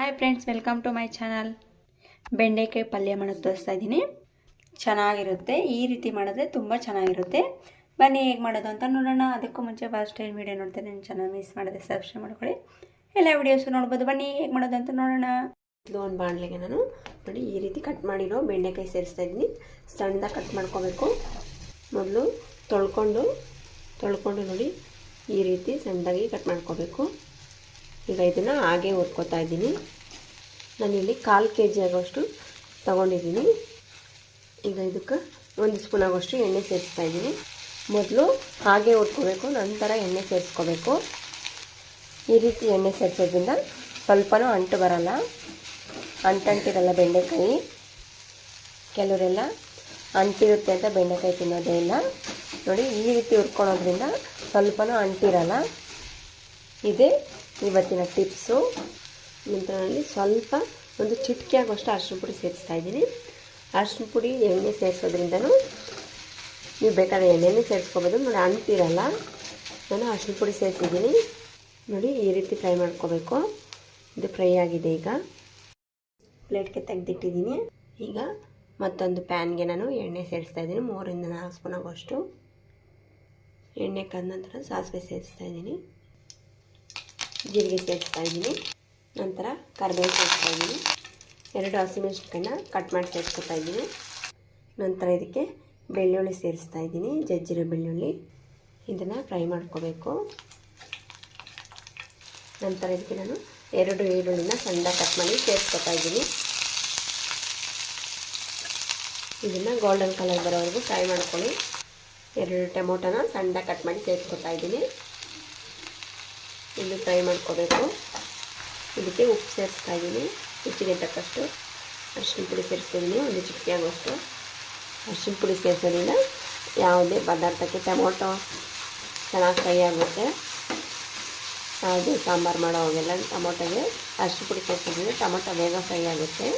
Hi friends welcome to my channel ಬೆಂಡೆಕಾಯಿ ಪಲ್ಯ ಮಾಡೋದು ತೋರಿಸ್ತಾ ಇದ್ದೀನಿ. ಚೆನ್ನಾಗಿರುತ್ತೆ. ಈ ರೀತಿ ಮಾಡಿದ್ರೆ ತುಂಬ ಚೆನ್ನಾಗಿರುತ್ತೆ. ಬನ್ನಿ ಹೇಗೆ ಮಾಡೋದು ಅಂತ ನೋಡೋಣ. ಅದಕ್ಕೂ ಮುಂಚೆ ಫಸ್ಟ್ ಟೈಮ್ ವೀಡಿಯೋ ನೋಡ್ತಾರೆ ನನ್ನ ಚಾನಲ್ ಮಿಸ್ ಮಾಡಿದೆ ಸಬ್ಸ್ಕ್ರೈಬ್ ಮಾಡ್ಕೊಳ್ಳಿ. ಎಲ್ಲ ವೀಡಿಯೋಸು ನೋಡ್ಬೋದು. ಬನ್ನಿ ಹೇಗೆ ಮಾಡೋದು ಅಂತ ನೋಡೋಣ. ಒಂದು ಬಾಣಲೆಗೆ ನಾನು ನೋಡಿ ಈ ರೀತಿ ಕಟ್ ಮಾಡಿರೋ ಬೆಂಡೆಕಾಯಿ ಸೇರಿಸ್ತಾ ಇದ್ದೀನಿ. ಸಣ್ಣದಾಗಿ ಕಟ್ ಮಾಡ್ಕೋಬೇಕು. ಮೊದಲು ತೊಳ್ಕೊಂಡು ತೊಳ್ಕೊಂಡು ನೋಡಿ ಈ ರೀತಿ ಸಣ್ಣದಾಗಿ ಕಟ್ ಮಾಡ್ಕೋಬೇಕು. ಈಗ ಇದನ್ನು ಹಾಗೆ ಹುರ್ಕೋತಾ ಇದ್ದೀನಿ. ನಾನಿಲ್ಲಿ ಕಾಲು ಕೆ ಜಿ ಆಗೋಷ್ಟು ತೊಗೊಂಡಿದ್ದೀನಿ. ಈಗ ಇದಕ್ಕೆ ಒಂದು ಸ್ಪೂನ್ ಆಗೋಷ್ಟು ಎಣ್ಣೆ ಸೇರಿಸ್ತಾ ಇದ್ದೀನಿ. ಮೊದಲು ಹಾಗೆ ಹುರ್ಕೋಬೇಕು, ನಂತರ ಎಣ್ಣೆ ಸೇರಿಸ್ಕೋಬೇಕು. ಈ ರೀತಿ ಎಣ್ಣೆ ಸೇರಿಸೋದ್ರಿಂದ ಸ್ವಲ್ಪನೂ ಅಂಟು ಬರಲ್ಲ. ಅಂಟಂಟಿರಲ್ಲ ಬೆಂಡೆಕಾಯಿ. ಕೆಲವರೆಲ್ಲ ಅಂಟಿರುತ್ತೆ ಅಂತ ಬೆಂಡೆಕಾಯಿ ತಿನ್ನೋದೇ ಇಲ್ಲ. ನೋಡಿ, ಈ ರೀತಿ ಹುರ್ಕೊಳೋದ್ರಿಂದ ಸ್ವಲ್ಪನೂ ಅಂಟಿರಲ್ಲ. ಇದೇ ಇವತ್ತಿನ ಟಿಪ್ಸು. ನಂತರದಲ್ಲಿ ಸ್ವಲ್ಪ ಒಂದು ಚಿಟಿಕೆ ಆಗುವಷ್ಟು ಅರಶಿನ ಪುಡಿ ಸೇರಿಸ್ತಾ ಇದ್ದೀನಿ. ಅರಶಿನ ಪುಡಿ ಎಣ್ಣೆ ಸೇರಿಸೋದ್ರಿಂದನೂ ನೀವು ಬೇಕಾದ್ರೆ ಎಣ್ಣೆನೇ ಸೇರಿಸ್ಕೋಬೋದು. ನೋಡಿ ಅನ್ತಿರಲ್ಲ ನಾನು ಅರಶಿನ ಪುಡಿ ಸೇರಿಸಿದ್ದೀನಿ. ನೋಡಿ, ಈ ರೀತಿ ಫ್ರೈ ಮಾಡ್ಕೋಬೇಕು. ಇದು ಫ್ರೈ ಆಗಿದೆ ಈಗ. ಪ್ಲೇಟ್ಗೆ ತೆಗೆದಿಟ್ಟಿದ್ದೀನಿ. ಈಗ ಮತ್ತೊಂದು ಪ್ಯಾನ್ಗೆ ನಾನು ಎಣ್ಣೆ ಸೇರಿಸ್ತಾ ಇದ್ದೀನಿ. ಮೂರಿಂದ ನಾಲ್ಕು ಸ್ಪೂನ್ ಆಗುವಷ್ಟು. ಎಣ್ಣೆ ಕಂದ ನಂತರ ಸಾಸಿವೆ ಸೇರಿಸ್ತಾ ಇದ್ದೀನಿ. ಜೀರಿಗೆ ಸೇರಿಸ್ತಾ ಇದ್ದೀನಿ. ನಂತರ ಕರಿಬೇವು ಸೇರಿಸ್ತಾ ಇದ್ದೀನಿ. ಎರಡು ಹಸಿಮೆಣಸಿನ್ಕಾಯನ್ನ ಕಟ್ ಮಾಡಿ ಸೇರಿಸ್ಕೊತಾ ಇದ್ದೀನಿ. ನಂತರ ಇದಕ್ಕೆ ಬೆಳ್ಳುಳ್ಳಿ ಸೇರಿಸ್ತಾ ಇದ್ದೀನಿ, ಜಜ್ಜಿರೋ ಬೆಳ್ಳುಳ್ಳಿ. ಇದನ್ನು ಫ್ರೈ ಮಾಡ್ಕೋಬೇಕು. ನಂತರ ಇದಕ್ಕೆ ನಾನು ಎರಡು ಈರುಳ್ಳಿನ ಸಣ್ಣ ಕಟ್ ಮಾಡಿ ಸೇರಿಸ್ಕೊತಾ ಇದ್ದೀನಿ. ಇದನ್ನು ಗೋಲ್ಡನ್ ಕಲರ್ ಬರೋವರೆಗೂ ಫ್ರೈ ಮಾಡ್ಕೊಳ್ಳಿ. ಎರಡು ಟೊಮೊಟೊನ ಸಣ್ಣ ಕಟ್ ಮಾಡಿ ಸೇರಿಸ್ಕೊತಾ ಇದ್ದೀನಿ. ಇದು ಫ್ರೈ ಮಾಡ್ಕೋಬೇಕು. ಇದಕ್ಕೆ ಉಪ್ಪು ಸೇರಿಸ್ತಾ ಇದ್ದೀನಿ ರುಚಿಗೆ ತಕ್ಕಷ್ಟು ಅರ್ಶಿನ ಪುಡಿ ಸೇರಿಸ್ತಿದ್ದೀನಿ ಒಂದು ಚಿಟಿಕೆ ಆಗೋಷ್ಟು ಅರಿಶಿನ ಪುಡಿ ಸೇರಿಸೋದ್ರಿಂದ ಯಾವುದೇ ಪದಾರ್ಥಕ್ಕೆ ಟೊಮೊಟೊ ಚೆನ್ನಾಗಿ ಫ್ರೈ ಆಗುತ್ತೆ. ಯಾವುದೇ ಸಾಂಬಾರು ಮಾಡೋವಾಗೆಲ್ಲ ಟೊಮೊಟೊಗೆ ಅರಿಶಿನ ಪುಡಿ ಸೇರಿಸೋದ್ರಿಂದ ಟೊಮೊಟೊ ಬೇಗ ಫ್ರೈ ಆಗುತ್ತೆ.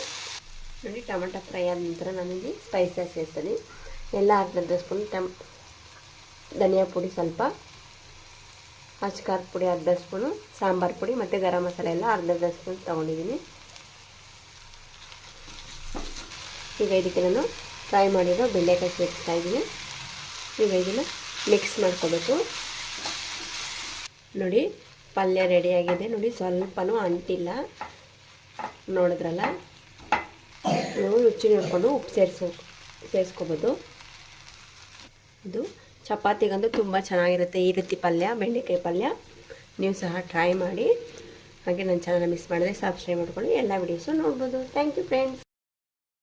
ನೋಡಿ, ಟೊಮೊಟೊ ಫ್ರೈ ಆದ ನಂತರ ನಾನಿಲ್ಲಿ ಸ್ಪೈಸಸ್ ಸೇರ್ತೀನಿ ಎಲ್ಲ ಅರ್ಧ ಸ್ಪೂನ್ ಟಮ್ ಧನಿಯಾ ಪುಡಿ ಸ್ವಲ್ಪ ಅಚ್ಕಾರ ಪುಡಿ ಅರ್ಧ ಸ್ಪೂನು, ಸಾಂಬಾರು ಪುಡಿ ಮತ್ತು ಗರಂ ಮಸಾಲೆ ಎಲ್ಲ ಅರ್ಧ ಅರ್ಧ ಸ್ಪೂನ್ ತೊಗೊಂಡಿದ್ದೀನಿ. ಈಗ ಇದಕ್ಕೆ ನಾನು ಫ್ರೈ ಮಾಡಿರೋ ಬೆಂಡೆಕಾಯಿ ಸೇರಿಸ್ತಾ ಇದ್ದೀನಿ. ಈಗ ಇದನ್ನು ಮಿಕ್ಸ್ ಮಾಡ್ಕೋಬೇಕು. ನೋಡಿ, ಪಲ್ಯ ರೆಡಿಯಾಗಿದೆ ನೋಡಿ, ಸ್ವಲ್ಪನೂ ಅಂಟಿಲ್ಲ. ನೋಡಿದ್ರಲ್ಲ? ನಾವು ರುಚಿ ನೋಡಿಕೊಂಡು ಉಪ್ಪು ಸೇರಿಸೋ ಸೇರಿಸ್ಕೋಬೋದು. ಇದು ಚಪಾತಿಗಂತೂ ತುಂಬ ಚೆನ್ನಾಗಿರುತ್ತೆ ಈ ರೀತಿ ಪಲ್ಯ, ಬೆಂಡೆಕಾಯಿ ಪಲ್ಯ. ನೀವು ಸಹ ಟ್ರೈ ಮಾಡಿ. ಹಾಗೆ ನನ್ನ ಚಾನಲ್ ಮಿಸ್ ಮಾಡಿದ್ರೆ ಸಬ್ಸ್ಕ್ರೈಬ್ ಮಾಡ್ಕೊಳ್ಳಿ, ಎಲ್ಲ ವಿಡಿಯೋಸು ನೋಡ್ಬೋದು. Thank you friends